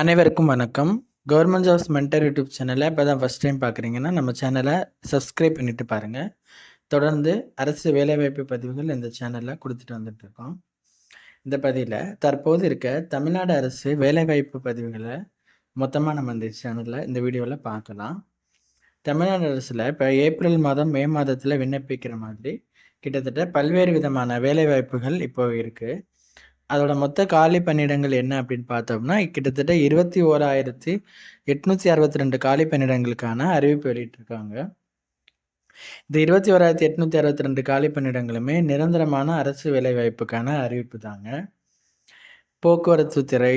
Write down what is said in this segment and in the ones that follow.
அனைவருக்கும் வணக்கம். Government jobs mentor YouTube சேனலை இப்போ தான் ஃபஸ்ட் டைம் பார்க்குறீங்கன்னா நம்ம சேனலை சப்ஸ்கிரைப் பண்ணிட்டு பாருங்கள் தொடர்ந்து அரசு வேலைவாய்ப்பு பதிவுகள் இந்த சேனலில் கொடுத்துட்டு வந்துட்டுருக்கோம் இந்த பதிவில் தற்போது இருக்க தமிழ்நாடு அரசு வேலைவாய்ப்பு பதிவுகளை மொத்தமாக நம்ம இந்த சேனலில் இந்த வீடியோவில் பார்க்கலாம். தமிழ்நாடு அரசில் இப்போ ஏப்ரல் மாதம் மே மாதத்தில் விண்ணப்பிக்கிற மாதிரி கிட்டத்தட்ட பல்வேறு விதமான வேலைவாய்ப்புகள் இப்போ இருக்குது அதோட மொத்த காலி பணியிடங்கள் என்ன அப்படின்னு பார்த்தோம்னா கிட்டத்தட்ட இருபத்தி ஓராயிரத்தி எட்நூற்றி அறுபத்தி ரெண்டு காலி பணியிடங்களுக்கான அறிவிப்பு வெளியிட்டிருக்காங்க. இந்த இருபத்தி ஓராயிரத்தி எட்நூற்றி அறுபத்தி ரெண்டு காலி பணியிடங்களுமே நிரந்தரமான அரசு வேலைவாய்ப்புக்கான அறிவிப்பு தாங்க போக்குவரத்து துறை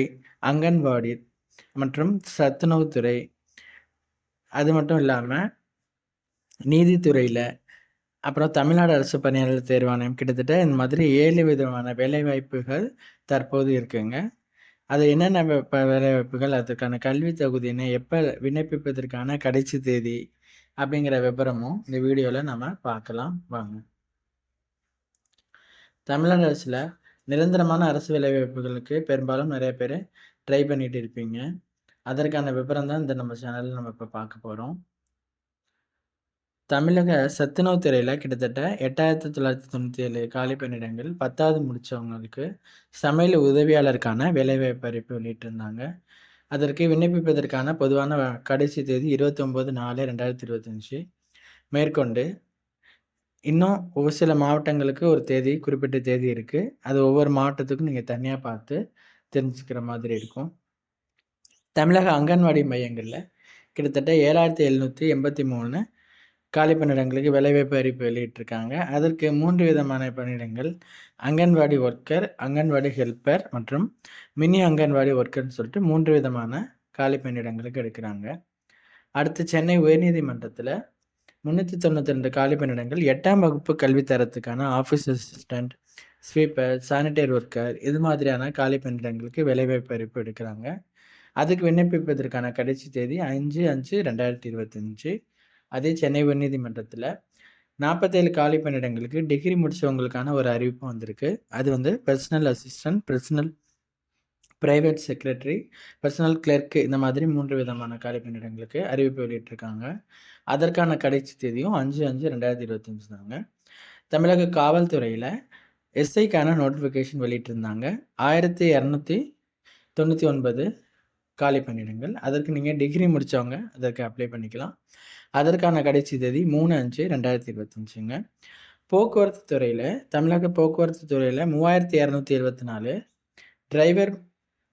அங்கன்வாடி மற்றும் சத்துணவுத்துறை அது மட்டும் இல்லாமல் நீதித்துறையில் அப்புறம் தமிழ்நாடு அரசு பணியாளர் தேர்வாணையம் கிட்டத்தட்ட இந்த மாதிரி ஏழு விதமான வேலைவாய்ப்புகள் தற்போது இருக்குங்க. அது என்னென்ன வேலைவாய்ப்புகள் அதற்கான கல்வி தகுதி எப்போ விண்ணப்பிப்பதற்கான கடைசி தேதி அப்படிங்கிற விவரமும் இந்த வீடியோவில் நம்ம பார்க்கலாம். வாங்க. தமிழ்நாடு அரசில் நிரந்தரமான அரசு வேலைவாய்ப்புகளுக்கு பெரும்பாலும் நிறைய பேர் ட்ரை பண்ணிட்டு இருப்பீங்க. அதற்கான விவரம் தான் இந்த நம்ம சேனலில் நம்ம இப்போ பார்க்க போகிறோம் தமிழக சத்துணவு துறையில் கிட்டத்தட்ட எட்டாயிரத்தி தொள்ளாயிரத்தி தொண்ணூற்றி ஏழு காலி பணியிடங்கள் பத்தாவது முடித்தவங்களுக்கு சமையல் உதவியாளருக்கான வேலைவாய்ப்பு அறிவிப்பு வெளியிட்டிருந்தாங்க. அதற்கு விண்ணப்பிப்பதற்கான பொதுவான கடைசி தேதி இருபத்தி ஒம்பது நாலு ரெண்டாயிரத்தி இருபத்தஞ்சி மேற்கொண்டு இன்னும் ஒரு சில மாவட்டங்களுக்கு ஒரு தேதி குறிப்பிட்ட தேதி இருக்குது அது ஒவ்வொரு மாவட்டத்துக்கும் நீங்கள் தனியாக பார்த்து தெரிஞ்சுக்கிற மாதிரி இருக்கும். தமிழக அங்கன்வாடி மையங்களில் கிட்டத்தட்ட ஏழாயிரத்தி எழுநூற்றி எண்பத்தி மூணு காலி பணியிடங்களுக்கு வேலைவாய்ப்பு அறிவிப்பு வெளியிட்டிருக்காங்க. அதற்கு மூன்று விதமான பணியிடங்கள். அங்கன்வாடி ஒர்க்கர் அங்கன்வாடி ஹெல்ப்பர் மற்றும் மினி அங்கன்வாடி ஒர்க்கர்னு சொல்லிட்டு மூன்று விதமான காலி பணியிடங்களுக்கு எடுக்கிறாங்க. அடுத்து சென்னை உயர்நீதிமன்றத்தில் முந்நூற்றி தொண்ணூற்றி ரெண்டு காலி பணியிடங்கள். எட்டாம் வகுப்பு கல்வித்தரத்துக்கான office assistant sweeper sanitary worker இது மாதிரியான காலி பணியிடங்களுக்கு வேலைவாய்ப்பு அறிவிப்பு எடுக்கிறாங்க. அதுக்கு விண்ணப்பிப்பதற்கான கடைசி தேதி அஞ்சு அஞ்சு ரெண்டாயிரத்தி இருபத்தஞ்சு. அதே சென்னை உயர்நீதிமன்றத்தில் நாற்பத்தேழு காலி பணியிடங்களுக்கு டிகிரி முடித்தவங்களுக்கான ஒரு அறிவிப்பு வந்திருக்கு. அது வந்து personal assistant personal private secretary personal clerk இந்த மாதிரி மூன்று விதமான காலி பணியிடங்களுக்கு அறிவிப்பு வெளியிட்டிருக்காங்க. அதற்கான கடைசி தேதியும் அஞ்சு அஞ்சு ரெண்டாயிரத்தி இருபத்தஞ்சு தாங்க. தமிழக காவல்துறையில் எஸ்ஐக்கான நோட்டிஃபிகேஷன் வெளியிட்டிருந்தாங்க. ஆயிரத்தி இரநூத்தி தொண்ணூற்றி ஒன்பது காலி பணியிடங்கள். அதற்கு நீங்கள் டிகிரி முடித்தவங்க அதற்கு அப்ளை பண்ணிக்கலாம். அதற்கான கடைசி தேதி மூணு அஞ்சு ரெண்டாயிரத்தி இருபத்தஞ்சுங்க. போக்குவரத்து துறையில் தமிழக போக்குவரத்து துறையில் மூவாயிரத்தி இரநூத்தி எழுபத்தி நாலு டிரைவர்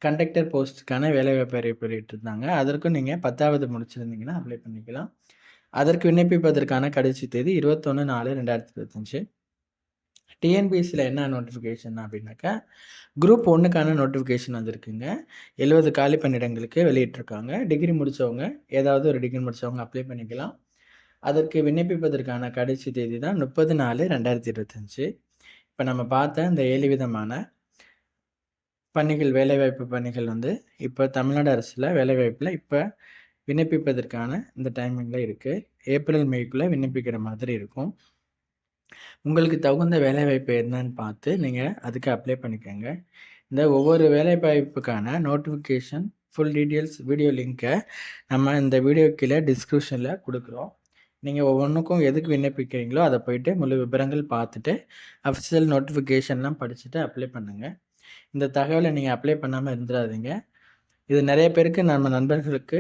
கண்டக்டர் போஸ்ட்டுக்கான வேலைவாய்ப்பு அறிவிப்பு இருந்தாங்க அதற்கும் நீங்கள் பத்தாவது முடிச்சிருந்தீங்கன்னா அப்ளை பண்ணிக்கலாம். அதற்கு விண்ணப்பிப்பதற்கான கடைசி தேதி இருபத்தொன்று நாலு ரெண்டாயிரத்தி இருபத்தஞ்சு. டிஎன்பிஎஸ்சியில் என்ன நோட்டிஃபிகேஷன் அப்படின்னாக்கா குரூப் ஒன்றுக்கான நோட்டிஃபிகேஷன் வந்திருக்குங்க. எழுபது காலி பணியிடங்களுக்கு வெளியிட்டிருக்காங்க. டிகிரி முடித்தவங்க ஏதாவது ஒரு டிகிரி முடித்தவங்க அப்ளை பண்ணிக்கலாம். அதற்கு விண்ணப்பிப்பதற்கான கடைசி தேதி தான் முப்பது நாலு ரெண்டாயிரத்தி இருபத்தஞ்சி. இப்போ நம்ம பார்த்த இந்த ஏழு விதமான பணிகள் வேலைவாய்ப்பு பணிகள் வந்து இப்போ தமிழ்நாடு அரசில் வேலைவாய்ப்பில் இப்போ விண்ணப்பிப்பதற்கான இந்த டைமிங்கில் இருக்குது ஏப்ரல் மேக்குள்ளே விண்ணப்பிக்கிற மாதிரி இருக்கும். உங்களுக்கு தகுந்த வேலைவாய்ப்பு என்னன்னு பார்த்து நீங்கள் அதுக்கு அப்ளை பண்ணிக்கோங்க. இந்த ஒவ்வொரு வேலைவாய்ப்புக்கான நோட்டிஃபிகேஷன் ஃபுல் டீட்டெயில்ஸ் வீடியோ லிங்க்கை நம்ம இந்த வீடியோ கீழே டிஸ்கிரிப்ஷனில் கொடுக்குறோம். நீங்கள் ஒவ்வொன்றுக்கும் எதுக்கு விண்ணப்பிக்கிறீங்களோ அதை போயிட்டு முழு விவரங்கள் பார்த்துட்டு அஃபிஷியல் நோட்டிஃபிகேஷன்லாம் படிச்சுட்டு அப்ளை பண்ணுங்கள் இந்த தகவலை நீங்கள் அப்ளை பண்ணாமல் இருந்துடாதீங்க இது நிறைய பேருக்கு நம்ம நண்பர்களுக்கு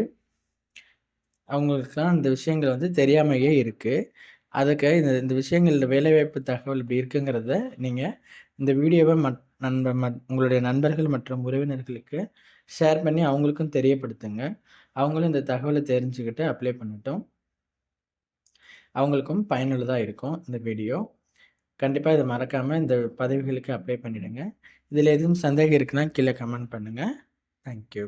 அவங்களுக்குலாம் இந்த விஷயங்கள் வந்து தெரியாமையே இருக்குது அதுக்கு இந்த இந்த விஷயங்கள் வேலைவாய்ப்பு தகவல் இப்படி இருக்குங்கிறத நீங்கள் இந்த வீடியோவை மட் நண்ப மத் உங்களுடைய நண்பர்கள் மற்றும் உறவினர்களுக்கு ஷேர் பண்ணி அவங்களுக்கும் தெரியப்படுத்துங்க. அவங்களும் இந்த தகவலை தெரிஞ்சுக்கிட்டு அப்ளை பண்ணட்டும். அவங்களுக்கும் பயனுள்ளதாக இருக்கும் இந்த வீடியோ. கண்டிப்பாக இதை மறக்காமல் இந்த பதவிகளுக்கு அப்ளை பண்ணிவிடுங்க இதில் எதுவும் சந்தேகம் இருக்குன்னா கீழே கமெண்ட் பண்ணுங்கள் தேங்க்யூ